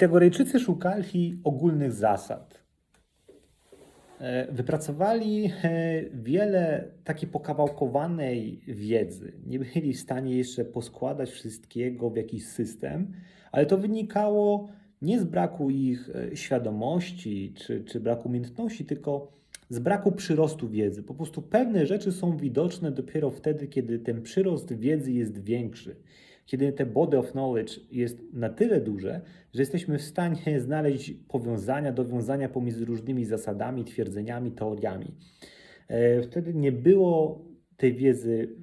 Pitagorejczycy szukali ogólnych zasad. E, Wypracowali e, wiele takiej pokawałkowanej wiedzy. Nie byli w stanie jeszcze poskładać wszystkiego w jakiś system, ale to wynikało nie z braku ich e, świadomości czy, czy braku umiejętności, tylko z braku przyrostu wiedzy. Po prostu pewne rzeczy są widoczne dopiero wtedy, kiedy ten przyrost wiedzy jest większy. Kiedy te body of knowledge jest na tyle duże, że jesteśmy w stanie znaleźć powiązania, dowiązania pomiędzy różnymi zasadami, twierdzeniami, teoriami. E, Wtedy nie było tej wiedzy,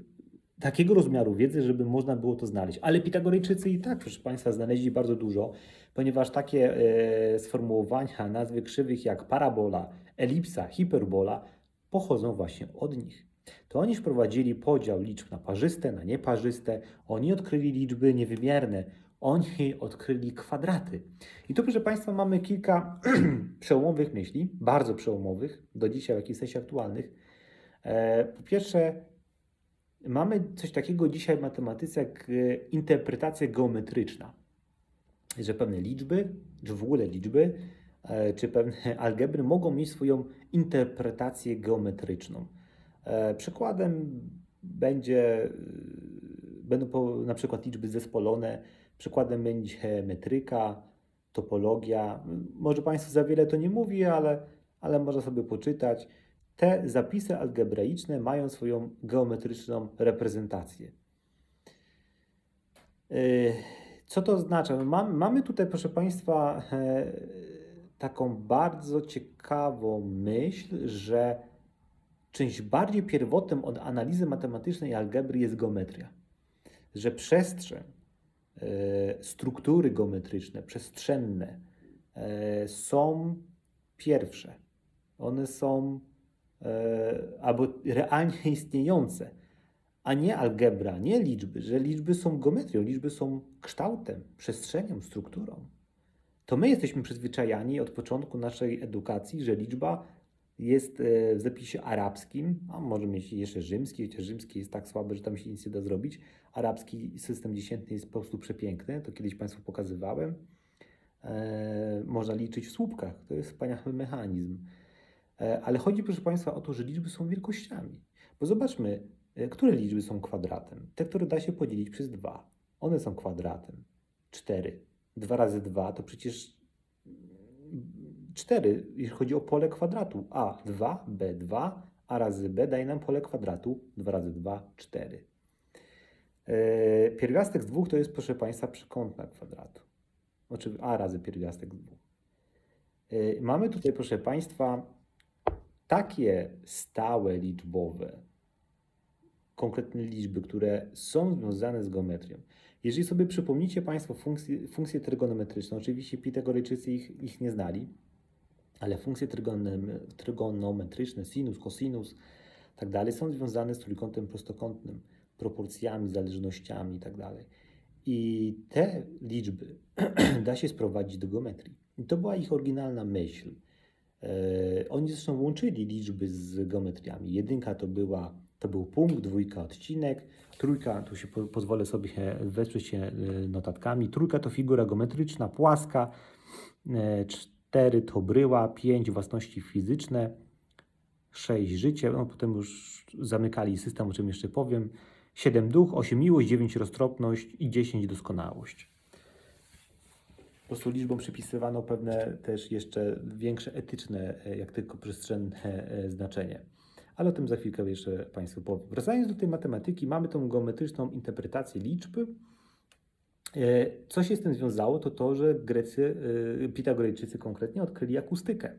takiego rozmiaru wiedzy, żeby można było to znaleźć. Ale Pitagorejczycy i tak, proszę Państwa, znaleźli bardzo dużo, ponieważ takie e, sformułowania, nazwy krzywych jak parabola, elipsa, hiperbola pochodzą właśnie od nich. To oni wprowadzili podział liczb na parzyste, na nieparzyste, oni odkryli liczby niewymierne, oni odkryli kwadraty. I tu, proszę Państwa, mamy kilka przełomowych myśli, bardzo przełomowych, do dzisiaj w jakimś sensie aktualnych. E, Po pierwsze, mamy coś takiego dzisiaj w matematyce jak e, interpretacja geometryczna, że pewne liczby, czy w ogóle liczby, e, czy pewne algebry mogą mieć swoją interpretację geometryczną. E, Przykładem będzie, y, będą po, na przykład liczby zespolone, przykładem będzie metryka, topologia. Może Państwu za wiele to nie mówi, ale, ale można sobie poczytać. Te zapisy algebraiczne mają swoją geometryczną reprezentację. Y, Co to oznacza? No mam, mamy tutaj, proszę Państwa, e, taką bardzo ciekawą myśl, że czymś bardziej pierwotnym od analizy matematycznej algebry jest geometria. Że przestrzeń, e, struktury geometryczne, przestrzenne e, są pierwsze. One są e, albo realnie istniejące, a nie algebra, nie liczby, że liczby są geometrią, liczby są kształtem, przestrzenią, strukturą. To my jesteśmy przyzwyczajani od początku naszej edukacji, że liczba jest e, w zapisie arabskim, a może mieć jeszcze rzymski, chociaż rzymski jest tak słaby, że tam się nic nie da zrobić. Arabski system dziesiętny jest po prostu przepiękny, to kiedyś Państwu pokazywałem. E, można liczyć w słupkach, to jest wspaniały mechanizm. E, ale chodzi, proszę Państwa, o to, że liczby są wielkościami. Bo zobaczmy, które liczby są kwadratem. Te, które da się podzielić przez 2. One są kwadratem. 4. 2 razy 2 to przecież 4, jeśli chodzi o pole kwadratu. A2, B2, A razy B daje nam pole kwadratu 2 razy 2, 4. E, Pierwiastek z dwóch to jest, proszę Państwa, przekątna kwadratu. Oczywiście A razy pierwiastek z dwóch. E, Mamy tutaj, proszę Państwa, takie stałe liczbowe, konkretne liczby, które są związane z geometrią. Jeżeli sobie przypomnicie Państwo funkcje, funkcje trygonometryczne, oczywiście Pitagorejczycy ich, ich nie znali, ale funkcje trygonometryczne, sinus, kosinus, tak dalej, są związane z trójkątem prostokątnym, proporcjami, zależnościami i tak dalej. I te liczby da się sprowadzić do geometrii. I to była ich oryginalna myśl. E, oni zresztą łączyli liczby z geometriami. Jedynka to, była, to był punkt, dwójka odcinek, trójka, tu się po, pozwolę sobie wesprzeć się e, notatkami, trójka to figura geometryczna, płaska, e, 4 to bryła, 5 własności fizyczne, 6 życie, no potem już zamykali system, o czym jeszcze powiem, 7 duch, 8 miłość, 9 roztropność i 10 doskonałość. Po prostu liczbą przypisywano pewne też jeszcze większe etyczne, e, jak tylko przestrzenne e, e, znaczenie. Ale o tym za chwilkę jeszcze Państwu powiem. Wracając do tej matematyki, mamy tą geometryczną interpretację liczb, E, Co się z tym związało, to to, że Grecy, e, Pitagorejczycy konkretnie odkryli akustykę.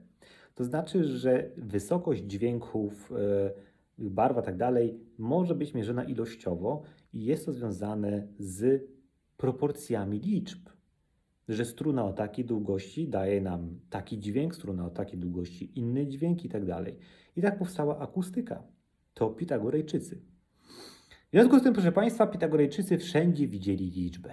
To znaczy, że wysokość dźwięków, e, barwa tak dalej może być mierzona ilościowo i jest to związane z proporcjami liczb że struna o takiej długości daje nam taki dźwięk, struna o takiej długości inny dźwięk i tak dalej. I tak powstała akustyka. To Pitagorejczycy. W związku z tym, proszę Państwa, Pitagorejczycy wszędzie widzieli liczbę.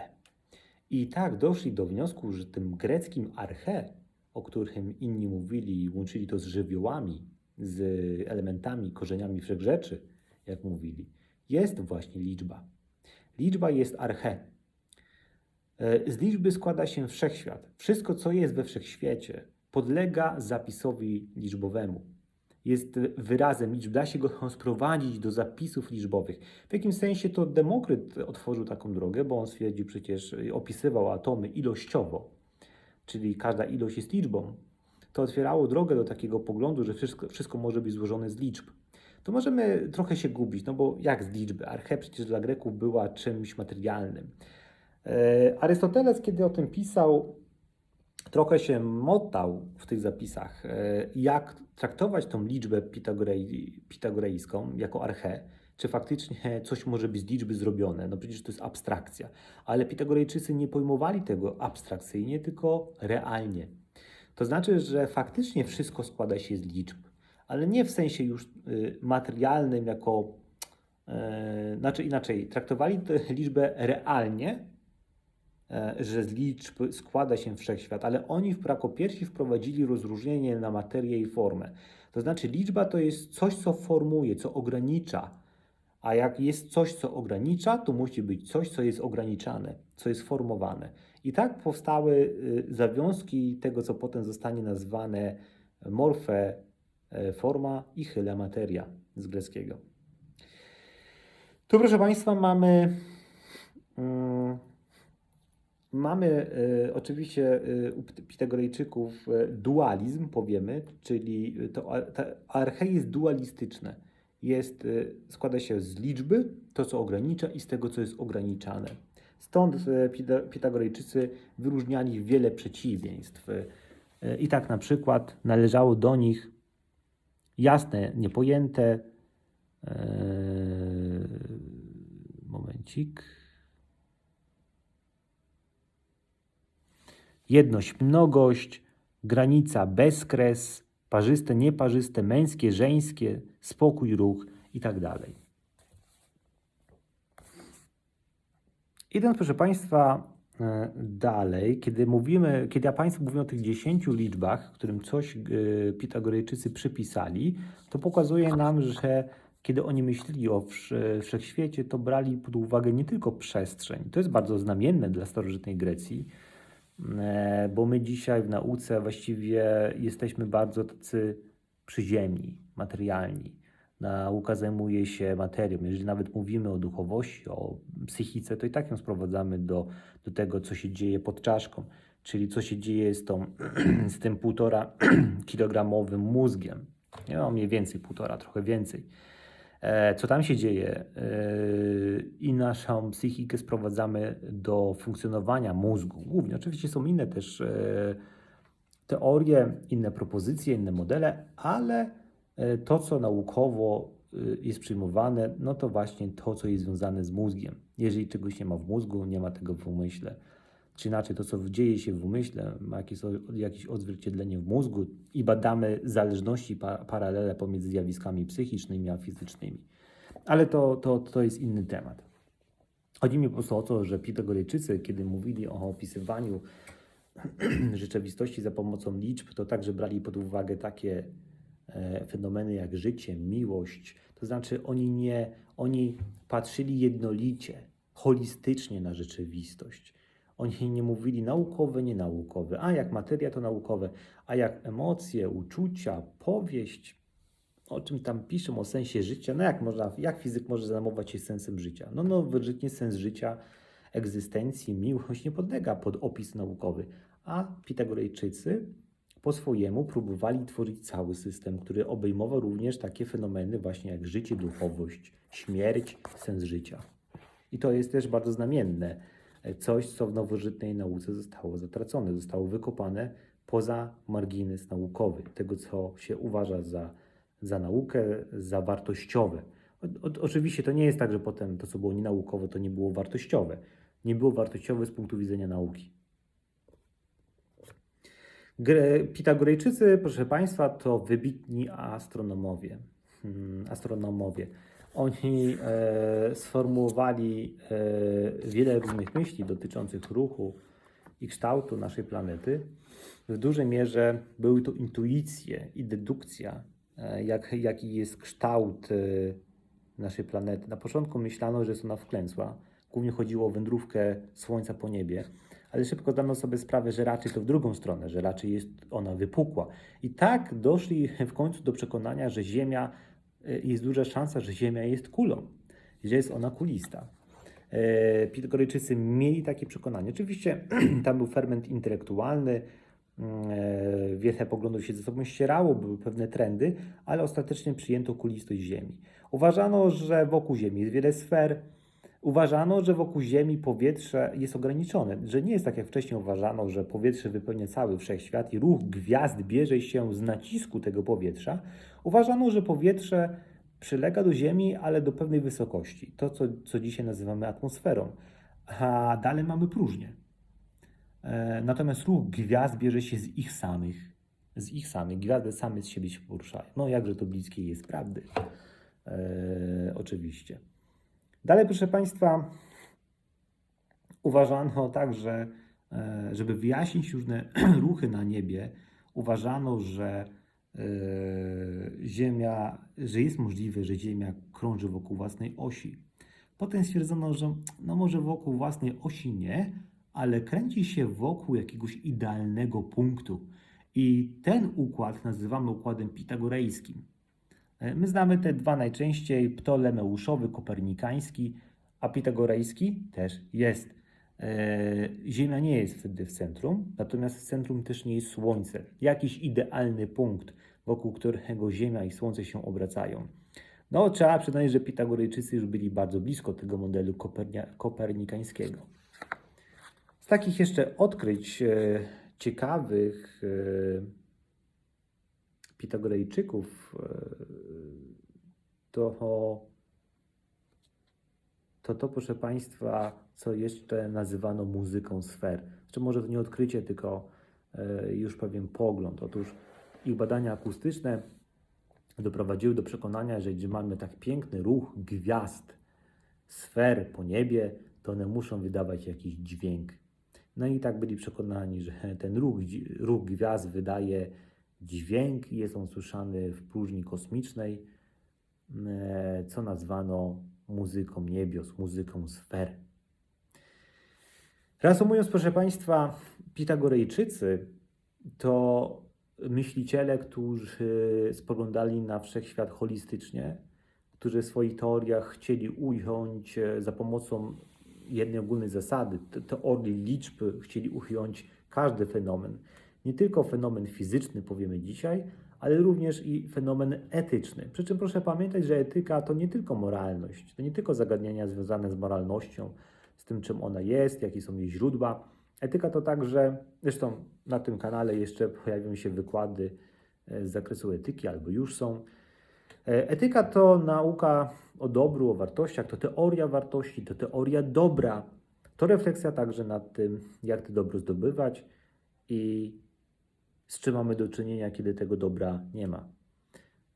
I tak doszli do wniosku, że tym greckim arche, o którym inni mówili łączyli to z żywiołami, z elementami, korzeniami wszechrzeczy, jak mówili, jest właśnie liczba. Liczba jest arche. E, Z liczby składa się wszechświat. Wszystko, co jest we wszechświecie, podlega zapisowi liczbowemu. Jest wyrazem liczb, da się go sprowadzić do zapisów liczbowych. W jakimś sensie to Demokryt otworzył taką drogę, bo on stwierdził przecież, opisywał atomy ilościowo, czyli każda ilość jest liczbą. To otwierało drogę do takiego poglądu, że wszystko, wszystko może być złożone z liczb. To możemy trochę się gubić, no bo jak z liczby? Arche przecież dla Greków była czymś materialnym. E, Arystoteles, kiedy o tym pisał, trochę się motał w tych zapisach, e, jak traktować tą liczbę pitagorei, pitagorejską jako archę, czy faktycznie coś może być z liczby zrobione. No przecież to jest abstrakcja. Ale Pitagorejczycy nie pojmowali tego abstrakcyjnie, tylko realnie. To znaczy, że faktycznie wszystko składa się z liczb, ale nie w sensie już y, materialnym, jako. e, znaczy inaczej, traktowali tę liczbę realnie, że z liczb składa się wszechświat, ale oni jako pierwsi wprowadzili rozróżnienie na materię i formę. To znaczy, liczba to jest coś, co formuje, co ogranicza. A jak jest coś, co ogranicza, to musi być coś, co jest ograniczane, co jest formowane. I tak powstały y, zawiązki tego, co potem zostanie nazwane morfe e, forma i chyle materia z greckiego. Tu, proszę Państwa, mamy. mm, Mamy e, oczywiście e, u Pit- Pitagorejczyków e, dualizm, powiemy, czyli to ar- ta arche jest e, składa się z liczby, to co ogranicza, i z tego, co jest ograniczane. Stąd Pita- Pitagorejczycy wyróżniali wiele przeciwieństw. E, I tak na przykład należało do nich jasne, niepojęte. e, Momencik. Jedność, mnogość, granica, bezkres, parzyste, nieparzyste, męskie, żeńskie, spokój, ruch i tak. Idąc, proszę Państwa, e, dalej, kiedy mówimy, kiedy ja Państwu mówię o tych dziesięciu liczbach, którym coś e, Pitagorejczycy przypisali, to pokazuje nam, że kiedy oni myśleli o wsz- wszechświecie, to brali pod uwagę nie tylko przestrzeń. To jest bardzo znamienne dla starożytnej Grecji, bo my dzisiaj w nauce właściwie jesteśmy bardzo tacy przyziemni, materialni. Nauka zajmuje się materią. Jeżeli nawet mówimy o duchowości, o psychice, to i tak ją sprowadzamy do, do tego, co się dzieje pod czaszką, czyli co się dzieje z, tą, z tym półtora kilogramowym mózgiem. Nie no, mniej więcej półtora, trochę więcej. E, co tam się dzieje e, i naszą psychikę sprowadzamy do funkcjonowania mózgu. Głównie, oczywiście są inne też e, teorie, inne propozycje, inne modele, ale to, co naukowo jest przyjmowane, no to właśnie to, co jest związane z mózgiem. Jeżeli czegoś nie ma w mózgu, nie ma tego w umyśle. Czy inaczej, to, co dzieje się w umyśle, ma jakieś, jakieś odzwierciedlenie w mózgu i badamy zależności, pa, paralele pomiędzy zjawiskami psychicznymi a fizycznymi. Ale to, to, to jest inny temat. Chodzi mi po prostu o to, że Pitagorejczycy, kiedy mówili o opisywaniu rzeczywistości za pomocą liczb, to także brali pod uwagę takie e, fenomeny jak życie, miłość. To znaczy oni nie, oni patrzyli jednolicie, holistycznie na rzeczywistość. Oni nie mówili naukowe, nienaukowe, a jak materia to naukowe, a jak emocje, uczucia, powieść, o czym tam piszą, o sensie życia, no jak można, jak fizyk może zajmować się sensem życia? No nowożytnie sens życia, egzystencji, miłość nie podlega pod opis naukowy, a Pitagorejczycy po swojemu próbowali tworzyć cały system, który obejmował również takie fenomeny właśnie jak życie, duchowość, śmierć, sens życia. I to jest też bardzo znamienne. Coś, co w nowożytnej nauce zostało zatracone, zostało wykopane poza margines naukowy, tego, co się uważa za, za naukę, za wartościowe. O, o, oczywiście to nie jest tak, że potem to, co było nienaukowe, to nie było wartościowe. Nie było wartościowe z punktu widzenia nauki. Pitagorejczycy, proszę Państwa, to wybitni astronomowie. Hmm, astronomowie. Oni e, sformułowali e, wiele różnych myśli dotyczących ruchu i kształtu naszej planety. W dużej mierze były to intuicje i dedukcja, e, jak, jaki jest kształt e, naszej planety. Na początku myślano, że jest ona wklęsła, głównie chodziło o wędrówkę Słońca po niebie, ale szybko zdano sobie sprawę, że raczej to w drugą stronę, że raczej jest ona wypukła. I tak doszli w końcu do przekonania, że Ziemia, jest duża szansa, że Ziemia jest kulą, że jest ona kulista. E, Pitagorejczycy mieli takie przekonanie. Oczywiście tam był ferment intelektualny, mm, e, wiele poglądów się ze sobą ścierało, były pewne trendy, ale ostatecznie przyjęto kulistość Ziemi. Uważano, że wokół Ziemi jest wiele sfer. Uważano, że wokół Ziemi powietrze jest ograniczone, że nie jest tak jak wcześniej uważano, że powietrze wypełnia cały wszechświat i ruch gwiazd bierze się z nacisku tego powietrza. Uważano, że powietrze przylega do Ziemi, ale do pewnej wysokości. To, co, co dzisiaj nazywamy atmosferą. A dalej mamy próżnię. E, Natomiast ruch gwiazd bierze się z ich samych. Z ich samych. Gwiazdy same z siebie się poruszają. No jakże to bliskie jest prawdy. E, oczywiście. Dalej, proszę Państwa, uważano także, e, żeby wyjaśnić różne ruchy na niebie, uważano, że e, Ziemia, że jest możliwe, że Ziemia krąży wokół własnej osi. Potem stwierdzono, że no może wokół własnej osi nie, ale kręci się wokół jakiegoś idealnego punktu. I ten układ nazywamy układem pitagorejskim. E, My znamy te dwa najczęściej, ptolemeuszowy, kopernikański, a pitagorejski też jest. E, Ziemia nie jest wtedy w centrum, natomiast w centrum też nie jest Słońce. Jakiś idealny punkt, wokół którego Ziemia i Słońce się obracają. No, trzeba przyznać, że Pitagorejczycy już byli bardzo blisko tego modelu kopernia, kopernikańskiego. Z takich jeszcze odkryć e, ciekawych e, Pitagorejczyków e, to, to to, proszę Państwa, co jeszcze nazywano muzyką sfer. Czy może to nie odkrycie, tylko e, już pewien pogląd. Otóż ich badania akustyczne doprowadziły do przekonania, że gdzie mamy tak piękny ruch gwiazd, sfer po niebie, to one muszą wydawać jakiś dźwięk. No i tak byli przekonani, że ten ruch, ruch gwiazd wydaje dźwięk i jest on słyszany w próżni kosmicznej, e, co nazwano muzyką niebios, muzyką sfer. Reasumując, proszę Państwa, Pitagorejczycy to myśliciele, którzy spoglądali na wszechświat holistycznie, którzy w swoich teoriach chcieli ująć e, za pomocą jednej ogólnej zasady, te- teorii liczb, chcieli ująć każdy fenomen. Nie tylko fenomen fizyczny, powiemy dzisiaj, ale również i fenomen etyczny. Przy czym proszę pamiętać, że etyka to nie tylko moralność, to nie tylko zagadnienia związane z moralnością, z tym, czym ona jest, jakie są jej źródła. Etyka to także, zresztą na tym kanale jeszcze pojawią się wykłady e, z zakresu etyki, albo już są. E, Etyka to nauka o dobru, o wartościach, to teoria wartości, to teoria dobra. To refleksja także nad tym, jak to dobro zdobywać i z czym mamy do czynienia, kiedy tego dobra nie ma.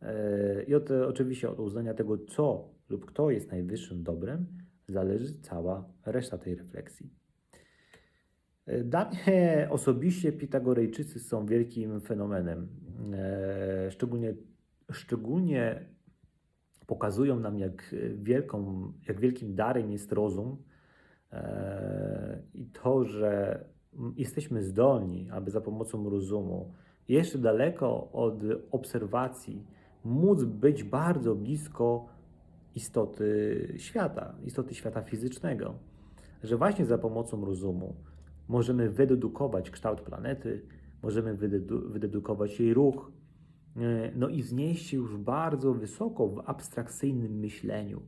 E, I od, oczywiście od uznania tego, co lub kto jest najwyższym dobrem, zależy cała reszta tej refleksji. E, Dla mnie osobiście Pitagorejczycy są wielkim fenomenem. E, Szczególnie, szczególnie pokazują nam, jak, wielką, jak wielkim darem jest rozum i to, że jesteśmy zdolni, aby za pomocą rozumu, jeszcze daleko od obserwacji, móc być bardzo blisko istoty świata, istoty świata fizycznego. Że właśnie za pomocą rozumu możemy wydedukować kształt planety, możemy wydedu- wydedukować jej ruch, e, no i wznieść się już bardzo wysoko w abstrakcyjnym myśleniu.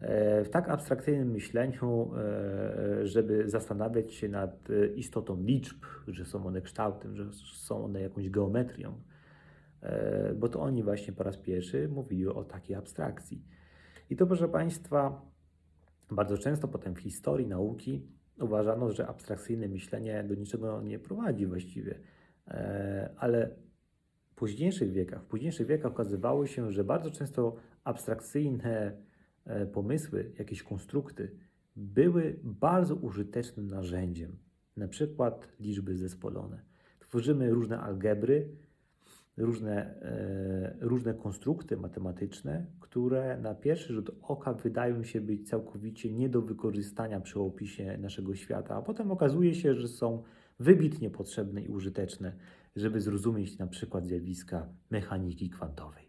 E, W tak abstrakcyjnym myśleniu, e, żeby zastanawiać się nad istotą liczb, że są one kształtem, że są one jakąś geometrią, E, bo to oni właśnie po raz pierwszy mówili o takiej abstrakcji. I to, proszę Państwa, bardzo często potem w historii nauki uważano, że abstrakcyjne myślenie do niczego nie prowadzi właściwie, ale w późniejszych wiekach, w późniejszych wiekach okazywało się, że bardzo często abstrakcyjne pomysły, jakieś konstrukty były bardzo użytecznym narzędziem. Na przykład liczby zespolone. Tworzymy różne algebry, różne, e, różne konstrukty matematyczne, które na pierwszy rzut oka wydają się być całkowicie nie do wykorzystania przy opisie naszego świata, a potem okazuje się, że są wybitnie potrzebne i użyteczne, żeby zrozumieć na przykład zjawiska mechaniki kwantowej.